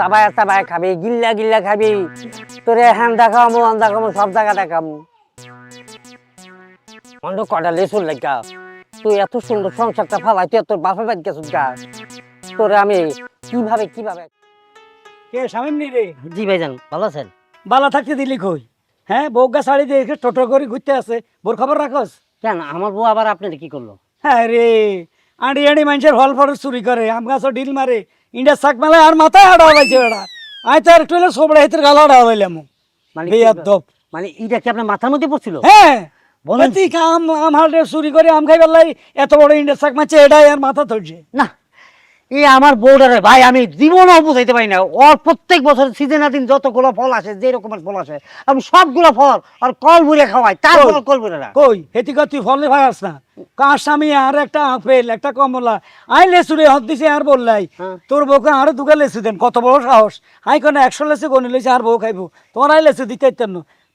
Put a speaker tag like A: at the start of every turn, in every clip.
A: চাবায় চাবায় খাবি গিল্লা গিল্লা খাবি। তোরে হ্যান দেখামো হ্যান দেখামো সব জায়গা দেখামো। অন্য কটা লেসুর লাগা তুই এত সুন্দর সংসারটা ফালাই তুই তোর বাপের বাড়ি গেছিস গা? তোরে আমি কীভাবে কীভাবে
B: কে রে?
A: জি ভাইজান ভালো আছেন?
B: বালা থাকতে দিলি কই? হ্যাঁ বউগা শাড়ি দিয়ে টোটো করে ঘুরতে আসে। বোর খবর রাখস?
A: কেন আমার বউ আবার আপনার কি করল?
B: হ্যাঁ রে আঁড়ি আঁড়ি মানুষের ফল ফল চুরি করে। আম গাছও ডিল মারে। ইন্ডিয়া শাক মেলায় আর মাথায় আড়া হলাইছে বেড়া। আয় তো আর একটু হলে সোবড়া হেতের গালা আড়া হলাইলাম
A: মানে মানে এটা কি আপনার মাথার মধ্যে পড়ছিল?
B: হ্যাঁ।
A: বলেন।
B: আম আম হাড়ে চুরি করে আম খাইবার লাই এত বড় ইন্ডিয়া শাক মাছে এটাই আর মাথা ধরছে।
A: না এই আমার বউডারে ভাই আমি জীবনও বুঝাইতে পারি না। ওর প্রত্যেক বছর সিজনাদিন যতগুলো ফল আসে যে রকমের ফল আসে আমি সবগুলো ফল আর কল ভরে খাওয়াই
B: কই?
A: কল না।
B: কই? হেতি কর তুই ফলে ভাগাস না কার স্বামী আর একটা আপেল একটা কমলা আই লেসুরে হত দিছে আর বললাই
A: হ্যাঁ।
B: তোর বউকে আরও দুগা লেসু দেন কত বড় সাহস। আই কোন একশো লেসু গনি লইছে আর বউ খাইবো। তোমার আই লেসু দিতে ইতেন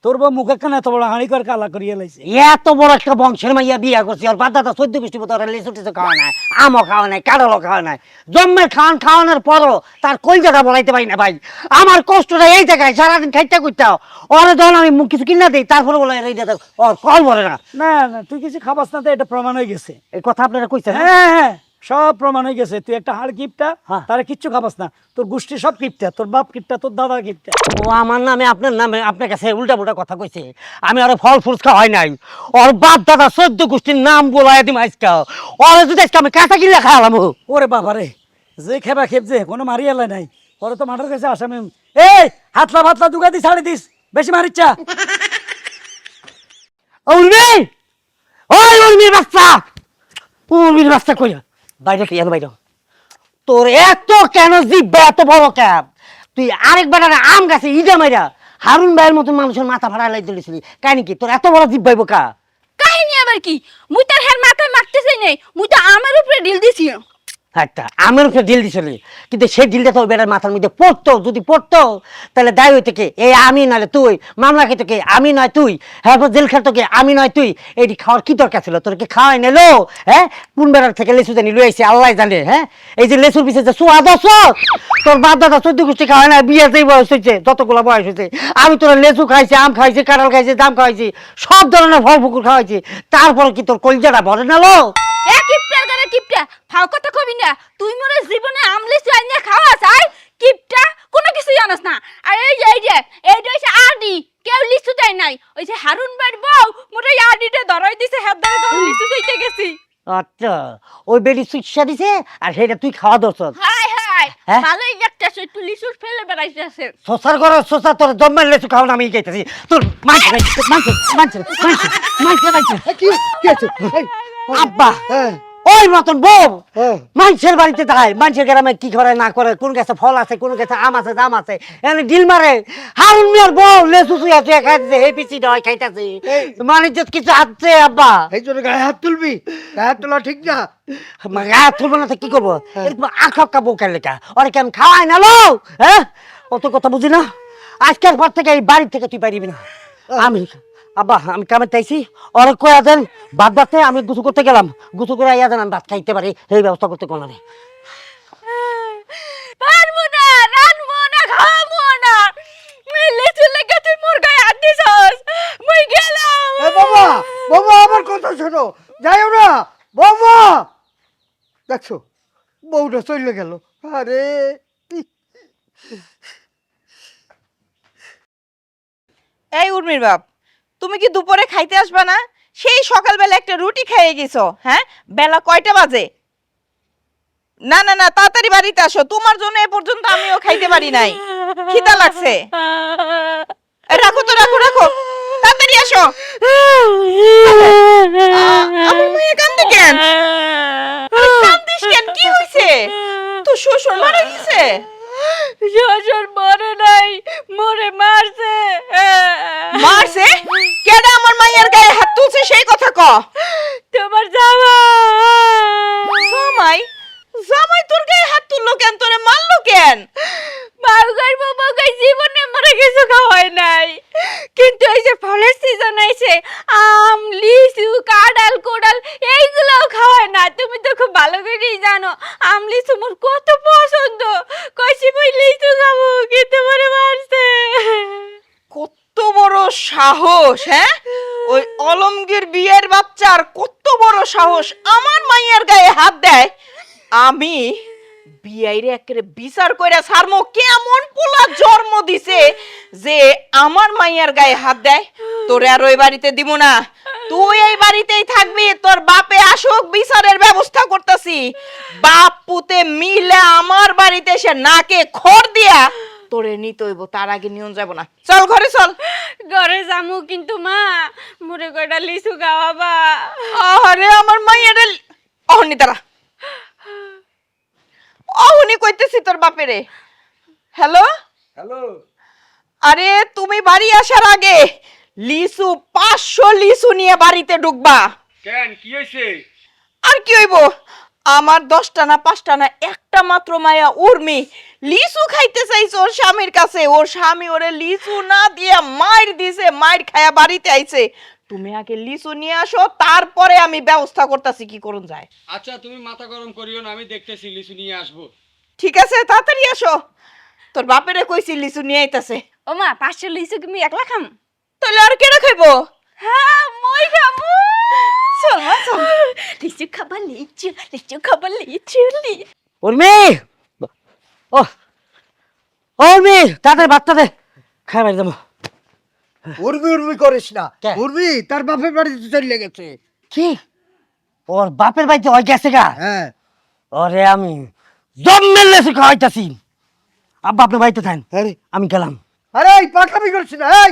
B: তোর বউ মুখে কেন এত বড় হাঁড়ি করে কালা করিয়ে লাইছে?
A: এত বড় একটা বংশের মাইয়া বিয়া করছি আর বাদ দাদা চোদ্দ গোষ্ঠী মতো লিচু টিচু খাওয়া নাই আমও খাওয়া নাই কাঁঠালও খাওয়া নাই। জন্মের খাওয়ান খাওয়ানোর পরও তার কলজাটা বলাইতে পারি না ভাই। আমার কষ্টটা এই জায়গায় সারাদিন খাইতে করতে ওরে যখন আমি মুখ কিছু কিনা দিই তারপরে বলে এই দাদা ওর কল ভরে না।
B: না না তুই কিছু খাবাস না তো এটা প্রমাণ হয়ে গেছে।
A: এই কথা আপনারা কইছেন?
B: হ্যাঁ হ্যাঁ। সব প্রমাণ হয়ে গেছে। তুই একটা হাড় কিপটা
A: হ্যাঁ।
B: তারা কিচ্ছু খাবাস না। তোর গোষ্ঠী সব কিপটা তোর বাপ কিপটা তোর দাদা কিপটা।
A: ও আমার নামে আপনার নামে আপনার কাছে উল্টা পুল্টা কথা কইছে। আমি আর ফল ফুল খাওয়াই নাই। ওর বাপ দাদা সদ্য গোষ্ঠীর নাম বলাই দিম আজকে। ওর যদি আজকে আমি কাঁচা কিনলে খাওয়ালাম
B: ওরে বাবারে যে খেবা খেপ যে কোনো মারি এলাই নাই। ওরে তো মাঠের কাছে আসামি এই হাতলা ভাতলা দুগা দি ছাড়ি দিস বেশি মারিচ্ছা
A: উর্মি ওই উর্মির বাচ্চা! উর্মির বাচ্চা কই? বাইরে কি? বাইরে। তোর এত কেন জিব্বা, এত বড় ক্যাব? তুই আরেকবার আর আম গাছে ইজা মাইরা হারুন ভাইয়ের মতন মানুষের মাথা ভাড়া লাই দিয়েছিলি কাহিনী কি? তোর এত বড় জিব্বাই বোকা।
C: কাহিনী আবার কি? মুই তার হের মাথায় মারতে চাই নাই। মুই তো আমার উপরে ঢিল দিছি।
A: একটা। আমার উপরে ডিল দিছিলি কিন্তু সেই ডিলটা তো বেটার মাথার মধ্যে পড়তো। যদি পড়তো, তাহলে দায় হইতে কে? এই আমি নাহলে তুই। মামলা খেতে কে? আমি নয় তুই। হ্যাঁ জেল খেলতো কে? আমি নয় তুই। এইটি খাওয়ার কি দরকার ছিল? তোর কি খাওয়াই নিলো? হ্যাঁ? কোন বেড়ার থেকে লেসু জানি লুয়ে আইসি আল্লাহ জানে হ্যাঁ? এই যে লেসুর পিছিয়ে যে সোয়া তোর বাপ দাদা চোদ্দ গোষ্ঠী খাওয়াই না, বিয়ে যেই বয়স হয়েছে যতগুলো বয়স হয়েছে আমি তোর লেসু খাইছি, আম খাইছি, কাঁঠাল খাইছি দাম খাইছি সব ধরনের ফল ফুকুর খাওয়াইছি, তারপরে কি তোর কলজাটা ভরে নালো?
C: কিপটা? ফাও কথা কবি না। তুই মোরে জীবনে আমলে চাইনা খাওয়া চাই কিপটা? কোনো কিছু জানাস না। আর এই যে এই যে এইটা হইছে আডি কেউ লিচু দেয় নাই। ওই যে হারুন বাড়ি বউ মোরে এই ধরাই দিছে হেদ ধরে যখন লিচু চাইতে গেছি।
A: আচ্ছা ওই বেডি চিকিৎসা দিছে আর সেটা তুই খাওয়া দরছ
C: হাই হাই
A: হ্যাঁ?
C: ভালোই দেখতেছ একটু লিচু ফেলে বেড়াইতেছে
A: সোসার করে সোসা তোর জন্মের লেচু খাওয়া আমি খাইতেছি। তোর মাইছে মাইছে মাইছে মাইছে মাইছে
D: কি কি
A: আব্বা
D: হ্যাঁ।
A: ওই মতন বউ।
D: হ্যাঁ।
A: মানুষের বাড়িতে যায় মানুষের গ্রামে কি করে না করে কোন গাছে ফল আছে কোন গাছে আম আছে জাম আছে এনে ডিল মারে। হারুন মিয়ার বউ লেচু চুই আছে খাইতেছে হে পিসি ডয় খাইতেছে। মানে যে কিছু আছে আব্বা?
D: এই জন্য গায়ে হাত তুলবি গায়ে হাত তোলা ঠিক না।
A: গায়ে তুলবো না তো কি করব? এরকম আঁকা বউ কেন লেখা? ওরে কেমন খাওয়াই না লো? হ্যাঁ? অত কথা বুঝি না? আজকের পর থেকে এই বাড়ি থেকে তুই পারিবি না। আমি আব্বা আমি কামে চাইছি। ওরে কয়া দেন বাদ বাদতে আমি গুছু করতে গেলাম। গুছু করে আইয়া দেন আমি ভাত খাইতে পারি এই ব্যবস্থা করতে কোনো নেই।
C: পারব না রানবো না খাব না। মুই লিচু লেগে তুই মোর গায়ে হাত দিছস। মুই গেলাম।
D: এ বাবা বাবা আমার কথা শোনো। যাইও না বাবা দেখছ বউটা চলে গেল। আরে
E: এই উর্মির বাপ তুমি কি দুপুরে খাইতে আসবা না? সেই সকালবেলা একটা রুটি খেয়ে গেছো হ্যাঁ? বেলা কয়টা বাজে? না না না, তাড়াতাড়ি বাড়িতে আসো। তোমার জন্য এ পর্যন্ত আমিও খাইতে পারি নাই। খিদা লাগছে। রাখো তো, রাখো রাখো। তাড়াতাড়ি আসো। আমার মেয়ে কান্দে কেন? কান্দিস কেন? কি হইছে? তো শ্বশুর মারা গেছে?
C: শ্বশুর মরে নাই মরে মারছে।
E: মারছে? কেডা আমার মাইয়ার গায়ে হাত তুলছে সেই কথা ক।
C: তোমার জামা
E: জামাই? জামাই তোর গায়ে হাত তুললো কেন? তোরে মারলো কেন?
C: বাউগার বাবাগাই জীবনে মরে কিছু খাওয়াই নাই। কিন্তু এই যে ফলের সিজন আইছে আম লিচু কাঁঠাল কোড়াল এইগুলোও খাওয়ায় না তুমি তো খুব ভালো করেই জানো আম লিচু মোর কত পছন্দ কইছি মই লিচু খাব আমু কিন্তু মরে মারছে
E: কত বড় সাহস হ্যাঁ? ওই অলমগীর বিয়ের বাচ্চার কত বড় সাহস। আমার মাইয়ার গায়ে হাত দেয়। আমি বিয়াইরে একেবারে বিচার কইরা কেমন পোলা জন্ম দিছে যে আমার মাইয়ার গায়ে হাত দেয়। তোরে আর ওই বাড়িতে দিব না। তুই এই বাড়িতেই থাকবি, তোর বাপে আসুক, বিচারের ব্যবস্থা করতেছি। বাপ পুতে মিলে আমার বাড়িতে এসে নাকে খড় দিয়া তোরে নিতে হইব তার আগে নিয়ন যাব না। চল ঘরে চল।
C: ঘরে যামু কিন্তু মা মোরে কয়টা লিচু খাওয়াবা।
E: আরে আমার মাইয়ারে অহনি তারা অহনি কইতেছি তোর বাপেরে। হ্যালো?
B: হ্যালো?
E: আরে তুমি বাড়ি আসার আগে লিসু পাঁচশো লিসু নিয়ে বাড়িতে ঢুকবা।
B: কেন কি হয়েছে
E: আর কি হইব? আমার দশটা না পাঁচটা না একটা মাত্র মায়া উর্মি লিচু খাইতে চাইছে ওর স্বামীর কাছে। ওর স্বামী ওরে লিচু না দিয়ে মাইর দিছে মাইর খায়া বাড়িতে আইছে। তুমি আগে লিচু নিয়ে আসো তারপরে আমি ব্যবস্থা করতেছি কি করুন যায়।
F: আচ্ছা তুমি মাথা গরম করিও না আমি দেখতেছি লিচু নিয়ে আসব।
E: ঠিক আছে তাড়াতাড়ি আসো। তোর বাপেরে কইছি লিচু নিয়ে আইতাছে।
C: ও মা পাঁচশো লিচু কি আমি একলা খাম?
E: তাহলে আর কেডা খাইবো?
C: হ্যাঁ মই খামু
E: চল মা, চল।
C: লিচু খাবা লিচু লিচু খাবা লিচু লিচু
A: উর্মি! ও উর্মি বাচ্চা দে। খাই বাড়ি যাব।
D: উর্মি উর্মি করিস না? উর্মি তার বাপের বাড়িতে চলে গেছে।
A: কি? ওর বাপের বাড়িতে ওই গেছে গা?
D: হ্যাঁ।
A: ওরে আমি জম্মের লেসু খাওয়াইতাছি। আব্বা আপনার বাড়িতে থাকেন। আমি গেলাম।
D: আরে এই পাগলামি করছিস না এই!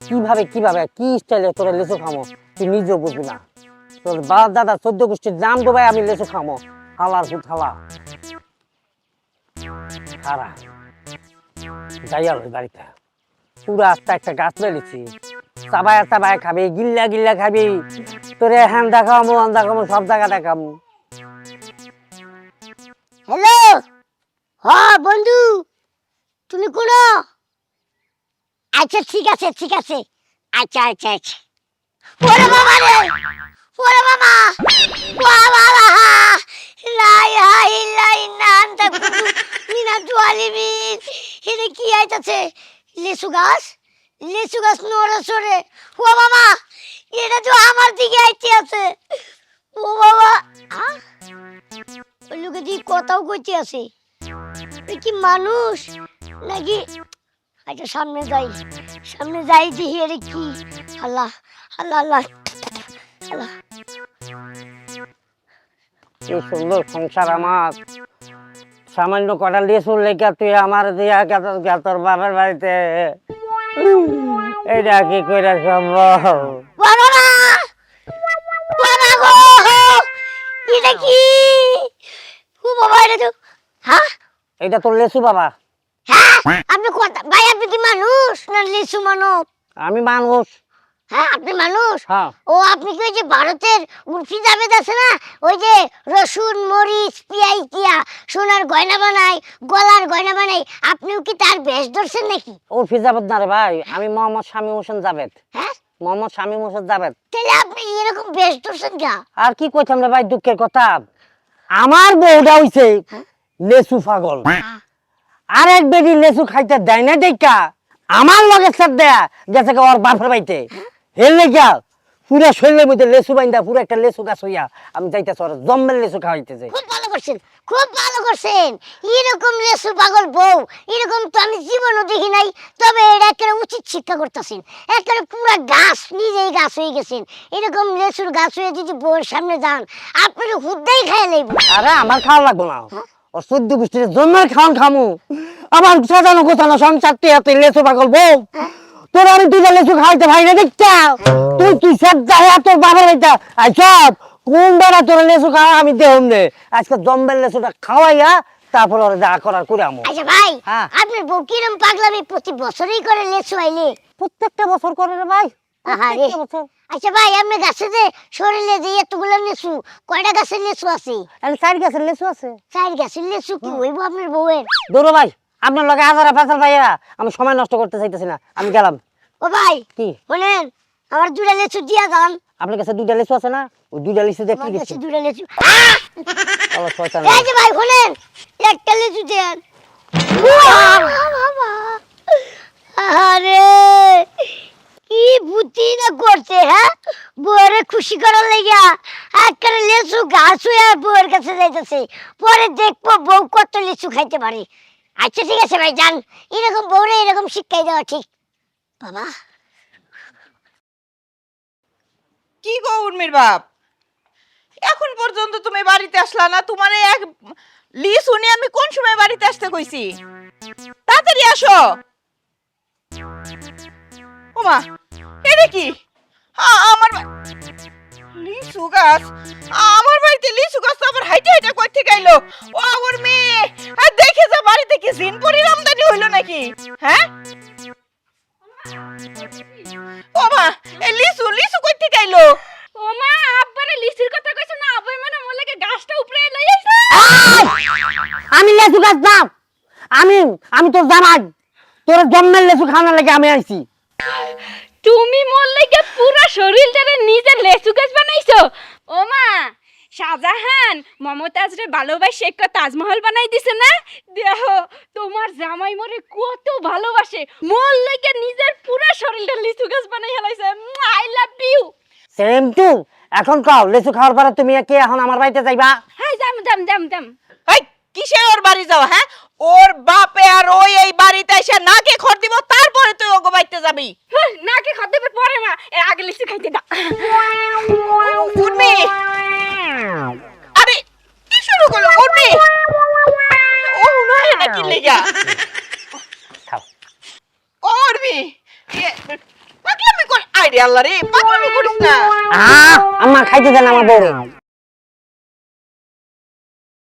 A: কীভাবে কীভাবে, কি স্টাইলে তোর লেসু খামো? তুই নিজেও বুঝবি না। তোর বাপ, দাদা, চোদ্দ গোষ্ঠীর নাম ডুবাই আমি লেসু খামো। হালার ফুট হালা হারা যাই আর বাড়িতে। আস্তে একটা গাছ চাবায় খাবি, গিল্লা গিল্লা খাবি। তোরে হ্যান হ্যান দেখামো সব জায়গা দেখামো
G: হ্যালো? হ্যাঁ বন্ধু। তুমি কোন? আচ্ছা ঠিক আছে ঠিক আছে। আচ্ছা আচ্ছা আচ্ছা। ওরে বাবা রে! ওরে বাবা! ওয়া হাই, লাই নাম তা কুতু মিনা জোয়ালিমিন এটা কি আইতাছে? লিচু গাছ? লিচু গাছ নড়ে সরে ও বাবা, এটা তো আমার দিকে আইতে আছে। ও বাবা ওই লোকে দিয়ে কথাও কইতে আছে। কি মানুষ? নাকি আচ্ছা সামনে যাই। সামনে যাই দেখি আরে কি? আল্লাহ আল্লাহ আল্লাহ। আল্লাহ।
A: কি সুন্দর সংসার আমার। সামান্য কটা লেসুর লেখা তুই আমার দিয়া গেত তোর বাবার বাড়িতে। এইটা কি করে সম্ভব?
G: এটা কি? ও বাবা এটা তো হ্যাঁ?
A: এইটা তোর লেসু বাবা।
G: হ্যাঁ? কথা ভাই আপনি কি মানুষ না লিচু মানব?
A: আমি মানুষ।
G: হ্যাঁ আপনি মানুষ?
A: হ্যাঁ।
G: ও আপনি কি ওই যে ভারতের উর্ফি জাভেদ আছে না? ওই যে রসুন মরিচ পিয়াই দিয়া সোনার গয়না বানায় গলার গয়না বানায় আপনিও কি তার বেশ ধরছেন নাকি?
A: ও ফিজাবেদ না রে ভাই আমি মোহাম্মদ শামীম হোসেন জাবেদ।
G: হ্যাঁ?
A: মোহাম্মদ শামীম হোসেন জাবেদ।
G: তাহলে আপনি এরকম বেশ ধরছেন কা?
A: আর কি কইতাম রে ভাই দুঃখের কথা? আমার বউটা হইছে লেসু পাগল। আর এক বেডি লেসু খাইতে দেয় না দেখা। আমার লগে সাথ দেয়া গেছে ওর বাপের বাড়িতে। হেললে গিয়া পুরা শরীরের মধ্যে লেসু বাইন্দা পুরো একটা লেসু গাছ হইয়া আমি যাইতেছি ওর জম্মের লেসু খাওয়াইতেছে।
G: খুব ভালো করছেন খুব ভালো করছেন। এরকম লেসু পাগল বউ এরকম তো আমি জীবনও দেখি নাই তবে এটা একটা উচিত শিক্ষা করতেছেন। একটা পুরা গাছ নিজেই গাছ হয়ে গেছেন। এরকম লেসুর গাছ হয়ে যদি বউয়ের সামনে যান আপনার হুদ্দাই খাই লাইব।
A: আরে আমার খাওয়া লাগবো না। ও চোদ্দ গোষ্ঠীর জন্মের খাওয়ান খামু। আমার সাজানো গোছানো সংসার তুই এত লেসু পাগল বউ। তোর আমি দুটা লেসু খাওয়াইতে ভাই না দেখতা তুই তুই সব যায় তোর বাবার আই সব কোন বেড়া তোর লেসু খাওয়া আমি দেহম নে। আজকে জম্বের লেসুটা খাওয়াইয়া তারপর ওরা যা করার করে আমো।
G: আচ্ছা ভাই
A: হ্যাঁ।
G: আপনার বউ কিরম পাগলামি প্রতি বছরই করে লেচু আইলে?
A: প্রত্যেকটা বছর করে রে ভাই।
G: আহারে।
A: বছর।
G: আচ্ছা ভাই আমি গাছে যে শরীরে যে এতগুলো লেচু কয়টা গাছের লেচু আছে?
A: আমি চার গাছের লেচু আছে।
G: চার গাছের লেচু কি হইব আপনার বউয়ের?
A: দৌড়ো ভাই আপনার লগে হাজারা ফেসাল ভাইয়া আমি সময় নষ্ট করতে চাইতেছি না আমি গেলাম।
G: ও ভাই
A: কি?
G: বলেন আমার দুটা লেচু দিয়া যান।
A: আপনার কাছে দুইটা লেচু আছে না? ওই দুইটা লেচু দিয়ে
G: আমার
A: কি
G: কাছে দুটা লেচু
A: শয়তান।
G: এই যে ভাই শোনেন একটা লেচু দেন আরে কি বুদ্ধি না করছে হ্যাঁ বউরে খুশি করার গাছ বউয়ের কাছে যাইতেছে। পরে দেখব বউ কত লিচু খাইতে পারে। আচ্ছা ঠিক আছে ভাই যান এরকম বউরে এরকম শিক্ষাই দেওয়া ঠিক। বাবা।
E: কি গো উর্মির বাপ? এখন পর্যন্ত তুমি বাড়িতে আসলা না? তোমার এক লি শুনি আমি কোন সময় বাড়িতে আসতে কইছি? তাড়াতাড়ি আসো। ওমা, এটা কি? আমার লিচু গাছ? আমার বাড়িতে লিচু গাছ আবার হাইটে হাইটে কই থেকে আইলো ও আমার মেয়ে আর দেখে যা বাড়িতে কি জিন পরির আমদানি হইল নাকি? হ্যাঁ? ওমা এই লিচু লিচু কই থেকে আইলো
C: ও মা আব্বারে লিসির কথা কইছ না আব্বাই মানে মোর লাগে গাছটা উপরে লই আইছে।
A: আমি লেচু গাছ না আমি আমি তোর জামাই। তোর জন্মের লেচু খাওয়ানোর লাগে আমি আইছি।
C: তুমি মোর লাগে পুরো শরীরটারে লেসু গাছ বানাইছো। ও মা শাহজাহান মমতাজ রে ভালোবাসে একটা তাজমহল বানাই দিছে না? দেখো তোমার জামাই মরে কত ভালোবাসে। মোর লাগে নিজের পুরো শরীরটা লিচু গাছ বানাই হেলাইছে I love you
A: same too এখন কও লেচু খাওয়ার পরে তুমি কি এখন আমার বাড়িতে যাইবা?
C: হাই যাম যাম যাম
E: এই কিসে ওর বাড়ি যাও হ্যাঁ? ওর বাপে আর ওই এই বাড়িতে এসে নাকে খড় দিব তারপরে তুই ওগো বাড়িতে যাবি।
C: হ্যাঁ, নাকে খাদ্য পরে মা এর আগে লিচু খাইতে দাও।
E: উর্মি! আরে কি শুরু করল উর্মি? ও নয় না কি লেগা?
A: খাও।
E: ও উর্মি! পাগলামি কর আইরে আল্লাহ রে পাগলামি করিস না।
A: আহ আম্মা খাইতে দেন আমার বউরে